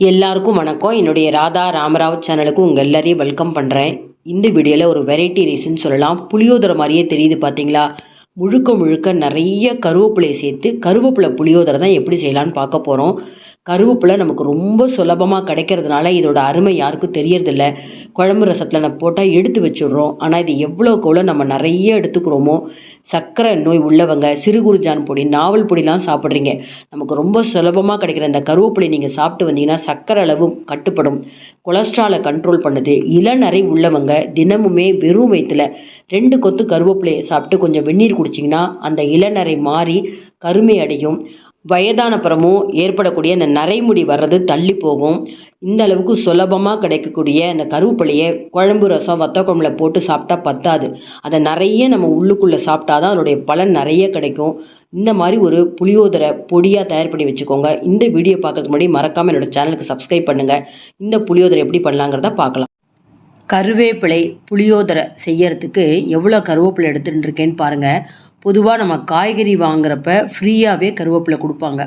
எல்லாருக்கும் வணக்கம். என்னுடைய ராதா ராமராவ் சேனலுக்கு உங்கள் எல்லாரையும் வெல்கம் பண்ணுறேன் இந்த வீடியோவில் ஒரு வெரைட்டி ரைஸ்ன்னு சொல்லலாம். புளியோதரை மாதிரியே தெரியுது பார்த்தீங்களா முழுக்க முழுக்க நிறைய கருவேப்பிலையை சேர்த்து கருவேப்பிலை புளியோதரை தான் எப்படி செய்யலான்னு பார்க்க போகிறோம் கருவேப்பிலை நமக்கு ரொம்ப சுலபமாக கிடைக்கிறதுனால இதோட அருமை யாருக்கும் தெரியறதில்ல. குழம்பு ரசத்தில் நம்ம போட்டால் எடுத்து வச்சுடுறோம். ஆனால் இது எவ்வளோக்கு எவ்வளோ நம்ம நிறைய எடுத்துக்கிறோமோ சர்க்கரை நோய் உள்ளவங்க சிறுகுறிஞ்சான் பொடி நாவல் பொடிலாம் சாப்பிட்றீங்க. நமக்கு ரொம்ப சுலபமாக கிடைக்கிற இந்த கருவேப்பிலை நீங்கள் சாப்பிட்டு வந்தீங்கன்னா சர்க்கரை அளவு கட்டுப்படும். கொலஸ்ட்ராலை கண்ட்ரோல் பண்ணுது. இளநரை உள்ளவங்க தினமுமே வெறும் வயிற்றுல ரெண்டு கொத்து கருவேப்பிலையை சாப்பிட்டு கொஞ்சம் வெந்நீர் குடிச்சிங்கன்னா அந்த இளநரை மாறி கருமை அடையும். வயதானப்புறமும் ஏற்படக்கூடிய அந்த நரைமுடி வர்றது தள்ளி போகும். இந்த அளவுக்கு சுலபமாக கிடைக்கக்கூடிய அந்த கருவேப்பிலையை குழம்பு ரசம் வத்த குழம்புல போட்டு சாப்பிட்டா பத்தாது. அதை நிறைய நம்ம உள்ளுக்குள்ளே சாப்பிட்டா தான் அதனுடைய பலன் நிறைய கிடைக்கும். இந்த மாதிரி ஒரு புளியோதரை பொடியாக தயார் பண்ணி வச்சுக்கோங்க. இந்த வீடியோ பார்க்கறதுக்கு முன்னாடி மறக்காமல் என்னோட சேனலுக்கு சப்ஸ்கிரைப் பண்ணுங்கள் இந்த புளியோதரை எப்படி பண்ணலாங்கிறத பார்க்கலாம். கருவேப்பிலை புளியோதரை செய்யறதுக்கு எவ்வளோ கருவேப்பிலை எடுத்துகிட்டு இருக்கேன்னு பாருங்கள் பொதுவாக நம்ம காய்கறி வாங்குறப்ப ஃப்ரீயாகவே கருவேப்பிலை கொடுப்பாங்க.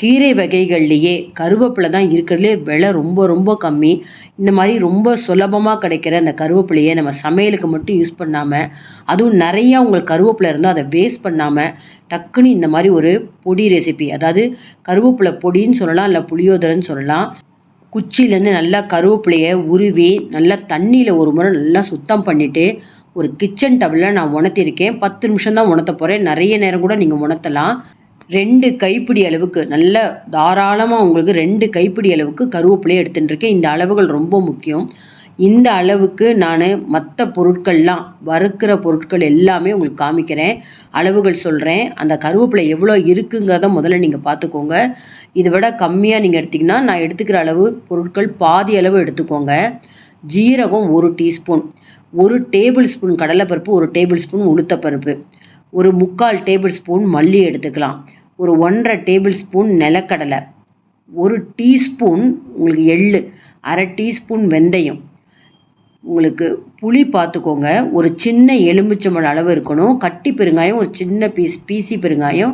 கீரை வகைகள்லேயே கருவேப்பிலை தான் இருக்கிறதுலே விலை ரொம்ப ரொம்ப கம்மி. இந்த மாதிரி ரொம்ப சுலபமாக கிடைக்கிற அந்த கருவேப்பிலையை நம்ம சமையலுக்கு மட்டும் யூஸ் பண்ணாமல் அதுவும் நிறையா உங்களுக்கு கருவேப்பிலை இருந்தால் அதை வேஸ்ட் பண்ணாமல் டக்குன்னு இந்த மாதிரி ஒரு பொடி ரெசிபி அதாவது கருவேப்பிலை பொடின்னு சொல்லலாம் இல்லை புளியோதரைன்னு சொல்லலாம் குச்சியிலேருந்து நல்லா கருவேப்பிலையை உருவி நல்லா தண்ணியில் ஒரு முறை நல்லா சுத்தம் பண்ணிவிட்டு ஒரு கிச்சன் டவலில் நான் உணர்த்திருக்கேன். பத்து நிமிஷம் தான் உணர்த்த போகிறேன் நிறைய நேரம் கூட நீங்கள் உணர்த்தலாம். ரெண்டு கைப்பிடி அளவுக்கு நல்ல தாராளமாக உங்களுக்கு ரெண்டு கைப்பிடி அளவுக்கு கருவேப்பிலையை எடுத்துட்டுருக்கேன். இந்த அளவுகள் ரொம்ப முக்கியம். இந்த அளவுக்கு நான் மற்ற பொருட்கள்லாம் வறுக்கிற பொருட்கள் எல்லாமே உங்களுக்கு காமிக்கிறேன். அளவுகள் சொல்கிறேன் அந்த கருவேப்பிலை எவ்வளோ இருக்குங்கிறத முதல்ல நீங்கள் பார்த்துக்கோங்க. இதை விட கம்மியாக நீங்கள் எடுத்திங்கன்னா நான் எடுத்துக்கிற அளவு பொருட்கள் பாதி அளவு எடுத்துக்கோங்க. ஜீரகம் ஒரு டீஸ்பூன் ஒரு டேபிள் ஸ்பூன் கடலைப்பருப்பு ஒரு டேபிள் ஸ்பூன் உளுத்தப்பருப்பு ஒரு முக்கால் டேபிள் ஸ்பூன் மல்லி எடுத்துக்கலாம் ஒரு ஒன்றரை டேபிள் ஸ்பூன் நிலக்கடலை ஒரு டீஸ்பூன் உங்களுக்கு எள்ளு அரை டீஸ்பூன் வெந்தயம். உங்களுக்கு புளி பார்த்துக்கோங்க ஒரு சின்ன எலுமிச்சம்பழம் அளவு இருக்கணும் கட்டி பெருங்காயம் ஒரு சின்ன பீஸ் பீசி பெருங்காயம்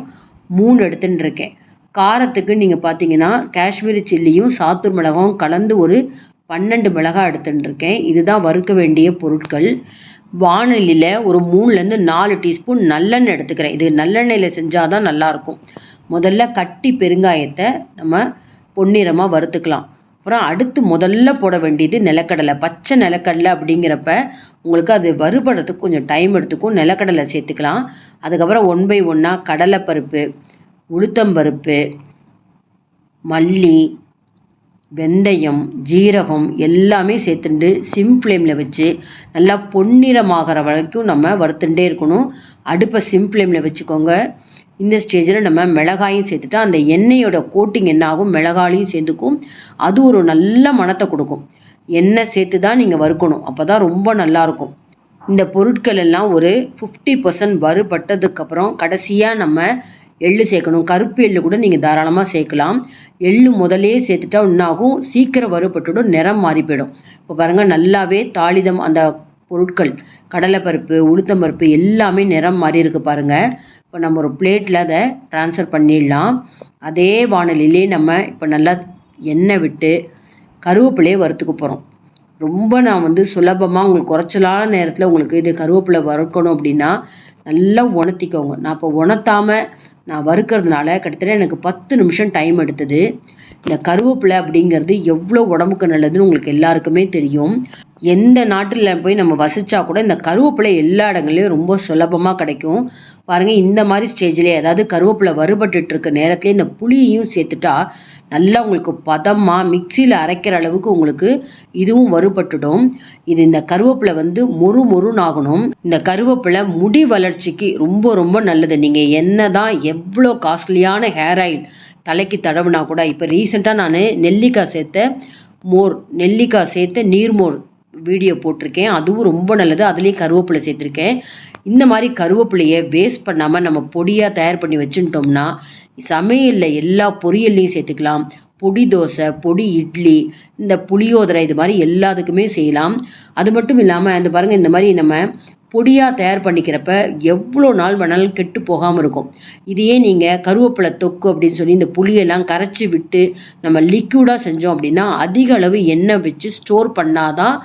மூணு எடுத்துன்னு இருக்கேன். காரத்துக்கு நீங்கள் பார்த்தீங்கன்னா காஷ்மீரி சில்லியும் சாத்தூர் மிளகாவும் கலந்து ஒரு பன்னெண்டு மிளகாய் எடுத்துன்னு இருக்கேன் இதுதான் வறுக்க வேண்டிய பொருட்கள். வானொலியில் ஒரு மூணுலேருந்து நாலு டீஸ்பூன் நல்லெண்ணெய் எடுத்துக்கிறேன். இது நல்லெண்ணெயில் செஞ்சால் தான் நல்லாயிருக்கும். முதல்ல கட்டி பெருங்காயத்தை நம்ம பொன்னிறமாக வறுத்துக்கலாம். அப்புறம் அடுத்து முதல்ல போட வேண்டியது நிலக்கடலை. பச்சை நிலக்கடலை அப்படிங்கிறப்ப உங்களுக்கு அது வறுபடுறதுக்கு கொஞ்சம் டைம் எடுத்துக்கும். நிலக்கடலை சேர்த்துக்கலாம். அதுக்கப்புறம் ஒன் பை ஒன்னாக கடலைப்பருப்பு உளுத்தம்பருப்பு மல்லி வெந்தயம் ஜீரகம் எல்லாமே சேர்த்துண்டு சிம் ஃப்ளேமில் வச்சு நல்லா பொன்னிறமாகிற வரைக்கும் நம்ம வறுத்துட்டே இருக்கணும். அடுப்பை சிம் ஃப்ளேமில் வச்சுக்கோங்க. இந்த ஸ்டேஜில் நம்ம மிளகாயும் சேர்த்துட்டா அந்த எண்ணெயோட கோட்டிங் என்ன ஆகும் மிளகாயும் சேர்ந்துக்கும் அது ஒரு நல்ல மணத்தை கொடுக்கும். எண்ணெய் சேர்த்து தான் நீங்கள் வறுக்கணும். அப்போ தான் ரொம்ப நல்லாயிருக்கும். இந்த பொருட்கள் எல்லாம் ஒரு ஃபிஃப்டி பர்சன்ட் வறுபட்டதுக்கப்புறம் கடைசியாக நம்ம எள்ளு சேர்க்கணும். கருப்பு எள்ளு கூட நீங்கள் தாராளமாக சேர்க்கலாம். எள்ளு முதலே சேர்த்துட்டா என்னாகும்? சீக்கிரம் வறுபட்டுடும் நிறம் மாறி போயிடும் இப்போ பாருங்கள் நல்லாவே தாளிதம் அந்த பொருட்கள் கடலைப்பருப்பு உளுத்தம்பருப்பு எல்லாமே நிறம் மாறி இருக்கு பாருங்கள் இப்போ நம்ம ஒரு பிளேட்டில் அதை ட்ரான்ஸ்ஃபர் பண்ணிடலாம். அதே வானலிலே நம்ம இப்போ நல்லா எண்ணெய் விட்டு கருவேப்பிலையை வறுத்துக்க போகிறோம் ரொம்ப நான் வந்து சுலபமாக உங்களுக்கு குறைச்சலான நேரத்தில் உங்களுக்கு இது கருவேப்பிலை வறுக்கணும் அப்படின்னா நல்லா உணர்த்திக்கோங்க. நான் இப்போ உணர்த்தாமல் நான் வறுக்கிறதுனால கிட்டத்தட்ட எனக்கு பத்து நிமிஷம் டைம் எடுத்தது. இந்த கருவேப்பிலை அப்படிங்கிறது எவ்வளோ உடம்புக்கு நல்லதுன்னு உங்களுக்கு எல்லாருக்குமே தெரியும். எந்த நாட்டில் போய் நம்ம வசித்தா கூட இந்த கருவேப்பிலை எல்லா இடங்கள்லையும் ரொம்ப சுலபமாக கிடைக்கும். பாருங்கள் இந்த மாதிரி ஸ்டேஜ்லேயே அதாவது கருவேப்பிலை வறுபட்டுட்டு இருக்க நேரத்துலேயே இந்த புளியையும் சேர்த்துட்டா நல்லா உங்களுக்கு பதமாக மிக்சியில் அரைக்கிற அளவுக்கு உங்களுக்கு இதுவும் வறுபட்டுடும். இது இந்த கருவேப்பிலை வந்து மொறு மொறுன்னு ஆகணும். இந்த கருவேப்பிலை முடி வளர்ச்சிக்கு ரொம்ப ரொம்ப நல்லது. நீங்கள் என்ன தான் எவ்வளோ காஸ்ட்லியான ஹேர் ஆயில் தலைக்கு தடவுனா கூட இப்போ ரீசெண்டாக நான் நெல்லிக்காய் சேர்த்த மோர் நெல்லிக்காய் சேர்த்த நீர்மோர் வீடியோ போட்டிருக்கேன். அதுவும் ரொம்ப நல்லது. அதுலேயும் கருவேப்பிலை சேர்த்துருக்கேன். இந்த மாதிரி கருவேப்பிலையை வேஸ்ட் பண்ணாமல் நம்ம பொடியாக தயார் பண்ணி வச்சுட்டோம்னா சமையலில் எல்லா பொரியல்லையும் சேர்த்துக்கலாம். பொடி தோசை பொடி இட்லி இந்த புளியோதரை இது மாதிரி எல்லாத்துக்குமே செய்யலாம். அது மட்டும் இல்லாமல் இந்த பாருங்கள் இந்த மாதிரி நம்ம பொடியாக தயார் பண்ணிக்கிறப்ப எவ்வளோ நாள் வேணாலும் கெட்டு போகாமல் இருக்கும். இதையே நீங்கள் கருவேப்பிலை தொக்கு அப்படின்னு சொல்லி இந்த புளியெல்லாம் கரைச்சி விட்டு நம்ம லிக்யூடாக செஞ்சோம் அப்படின்னா அதிக அளவு எண்ணெய் வச்சு ஸ்டோர் பண்ணாதான்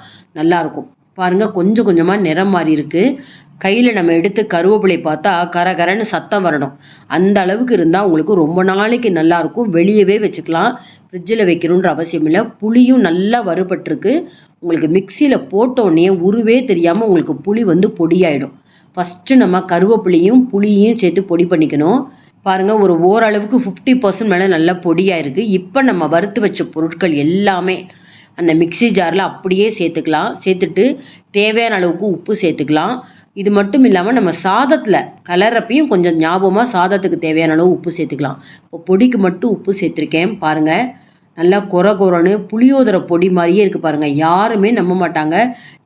நல்லாயிருக்கும் பாருங்கள் கொஞ்சம் கொஞ்சமாக நிறம் மாறி இருக்குது கையில் நம்ம எடுத்து கருவேப்பிலை பார்த்தா கரகரன்னு சத்தம் வரணும். அந்த அளவுக்கு இருந்தால் உங்களுக்கு ரொம்ப நாளைக்கு நல்லாயிருக்கும் வெளியவே வச்சுக்கலாம். ஃப்ரிட்ஜில் வைக்கணுன்ற அவசியம் இல்லை. புளியும் நல்லா வறுபட்டிருக்கு. உங்களுக்கு மிக்சியில் போட்டோடனே உருவே தெரியாமல் உங்களுக்கு புளி வந்து பொடியாயிடும். ஃபஸ்ட்டு நம்ம கருவேப்பிலையும் புளியையும் சேர்த்து பொடி பண்ணிக்கணும். பாருங்கள் ஒரு ஓரளவுக்கு ஃபிஃப்டி பர்சன்ட் மேலே நல்லா பொடியாயிருக்கு. இப்போ நம்ம வறுத்து வச்ச பொருட்கள் எல்லாமே அந்த மிக்ஸி ஜாரில் அப்படியே சேர்த்துக்கலாம். சேர்த்துட்டு தேவையான அளவுக்கு உப்பு சேர்த்துக்கலாம். இது மட்டும் இல்லாமல் நம்ம சாதத்தில் கலரப்பையும் கொஞ்சம் ஞாபகமாக சாதத்துக்கு தேவையான அளவு உப்பு சேர்த்துக்கலாம். இப்போ பொடிக்கு மட்டும் உப்பு சேர்த்துருக்கேன் பாருங்கள் நல்லா கொர கொரன்னு புளியோதரை பொடி மாதிரியே இருக்குது பாருங்கள் யாருமே நம்ப மாட்டாங்க.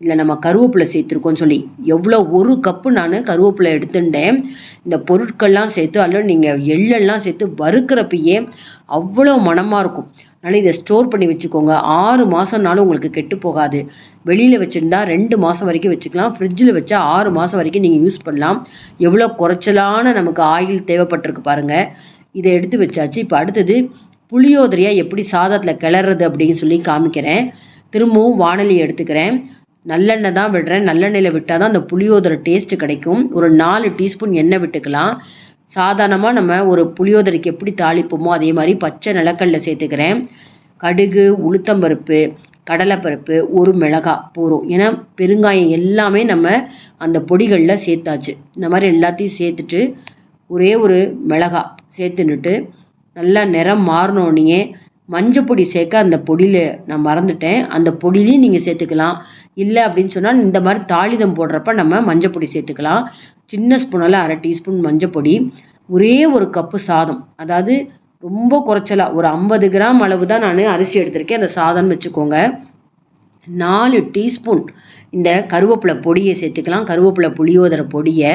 இல்லை நம்ம கருவேப்பிலை சேர்த்துருக்கோன்னு சொல்லி. எவ்வளோ ஒரு கப்பு நான் கருவேப்பிலை எடுத்துட்டேன். இந்த பொருட்கள்லாம் சேர்த்து அதில் நீங்கள் எள்ளெல்லாம் சேர்த்து வறுக்கிறப்பயே அவ்வளோ மணமாக இருக்கும். அதனால் இதை ஸ்டோர் பண்ணி வச்சுக்கோங்க. ஆறு மாதம்னாலும் உங்களுக்கு கெட்டு போகாது. வெளியில் வச்சுருந்தா ரெண்டு மாதம் வரைக்கும் வச்சுக்கலாம். ஃப்ரிட்ஜில் வச்சா ஆறு மாதம் வரைக்கும் நீங்கள் யூஸ் பண்ணலாம். எவ்வளோ குறைச்சலான நமக்கு ஆயில் தேவைப்பட்டிருக்கு பாருங்கள் இதை எடுத்து வச்சாச்சு. இப்போ அடுத்தது புளியோதரையாக எப்படி சாதத்தில் கிளறது அப்படின்னு சொல்லி காமிக்கிறேன். திரும்பவும் வானொலி எடுத்துக்கிறேன். நல்லெண்ணெய் தான் விடுறேன். நல்லெண்ணெயில் விட்டால் தான் அந்த புளியோதரை டேஸ்ட்டு கிடைக்கும். ஒரு நாலு டீஸ்பூன் எண்ணெய் விட்டுக்கலாம். சாதாரணமாக நம்ம ஒரு புளியோதரைக்கு எப்படி தாளிப்போமோ அதே மாதிரி பச்சை நிலக்கல்ல சேர்த்துக்கிறேன். கடுகு உளுத்தம்பருப்பு கடலைப்பருப்பு ஒரு மிளகா போகிறோம் ஏன்னா பெருங்காயம் எல்லாமே நம்ம அந்த பொடிகளில் சேர்த்தாச்சு. இந்த மாதிரி எல்லாத்தையும் சேர்த்துட்டு ஒரே ஒரு மிளகா சேர்த்துன்னுட்டு நல்லா நிறம் மாறினோடனே மஞ்சப்பொடி சேர்க்க அந்த பொடியில் நான் மறந்துட்டேன். அந்த பொடியிலையும் நீங்கள் சேர்த்துக்கலாம். இல்லை அப்படின்னு சொன்னால் இந்த மாதிரி தாளிதம் போடுறப்ப நம்ம மஞ்சள் பொடி சேர்த்துக்கலாம். சின்ன ஸ்பூனால் அரை டீஸ்பூன் மஞ்சப்பொடி ஒரே ஒரு கப்பு சாதம். அதாவது ரொம்ப குறைச்சலாக ஒரு ஐம்பது கிராம் அளவு தான் நான் அரிசி எடுத்திருக்கேன். அந்த சாதம்னு வச்சுக்கோங்க. நாலு டீஸ்பூன் இந்த கருவேப்பிலை பொடியை சேர்த்துக்கலாம். கருவேப்பிலை புளியோதரை பொடியை.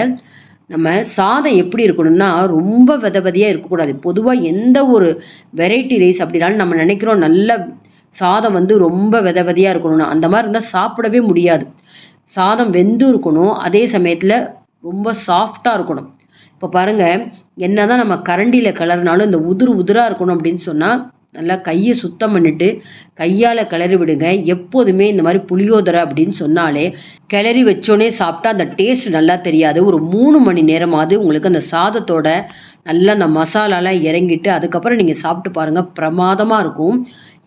நம்ம சாதம் எப்படி இருக்கணும்னா ரொம்ப வித விதையாக இருக்கக்கூடாது. பொதுவாக எந்த ஒரு வெரைட்டி ரைஸ் அப்படின்னாலும் நம்ம நினைக்கிறோம் நல்ல சாதம் வந்து ரொம்ப வித விதையாக இருக்கணும்னு. அந்த மாதிரி இருந்தால் சாப்பிடவே முடியாது. சாதம் வெந்து இருக்கணும். அதே சமயத்தில் ரொம்ப சாஃப்டாக இருக்கணும். இப்போ பாருங்கள் என்ன தான் நம்ம கரண்டியில் கலர்னாலும் இந்த உதிர் உதிராக இருக்கணும் அப்படின்னு சொன்னால் நல்லா கையை சுத்தம் பண்ணிட்டு கையால் கிளறி விடுங்க. எப்போதுமே இந்த மாதிரி புளியோதரை அப்படின்னு சொன்னாலே கிளறி வச்சோன்னே சாப்பிட்டா அந்த டேஸ்ட் நல்லா தெரியாது. ஒரு மூணு மணி நேரமாவது உங்களுக்கு அந்த சாதத்தோட நல்லா அந்த மசாலாலாம் இறங்கிட்டு அதுக்கப்புறம் நீங்கள் சாப்பிட்டு பாருங்கள் பிரமாதமாக இருக்கும்.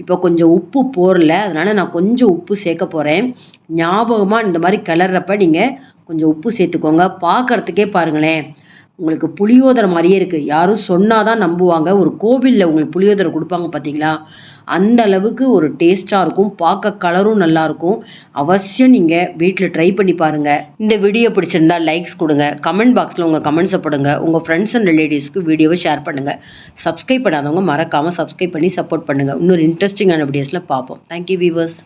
இப்போ கொஞ்சம் உப்பு போரல அதனால் நான் கொஞ்சம் உப்பு சேர்க்க போகிறேன் ஞாபகமாக இந்த மாதிரி கிளறப்ப நீங்கள் கொஞ்சம் உப்பு சேர்த்துக்கோங்க. பார்க்குறதுக்கே பாருங்களேன். உங்களுக்கு புளியோதரை மாதிரியே இருக்குது யாரும் சொன்னால் தான் நம்புவாங்க. ஒரு கோவிலில் உங்களுக்கு புளியோதரை கொடுப்பாங்க பார்த்தீங்களா அந்த அளவுக்கு ஒரு டேஸ்ட்டாக இருக்கும். பார்க்க கலரும் நல்லாயிருக்கும் அவசியம் நீங்கள் வீட்டில் ட்ரை பண்ணி பாருங்கள் இந்த வீடியோ பிடிச்சிருந்தா லைக்ஸ் கொடுங்க. கமெண்ட் பாக்ஸில் உங்கள் கமெண்ட்ஸை போடுங்க. உங்கள் ஃப்ரெண்ட்ஸ் அண்ட் ரிலேட்டிவ்ஸ்க்கு வீடியோவை ஷேர் பண்ணுங்கள் சப்ஸ்கிரைப் பண்ணாதவங்க மறக்காமல் சப்ஸ்கிரைப் பண்ணி சப்போர்ட் பண்ணுங்கள் இன்னொரு இன்ட்ரெஸ்டிங்கான வீடியோஸில் பார்ப்போம். Thank you viewers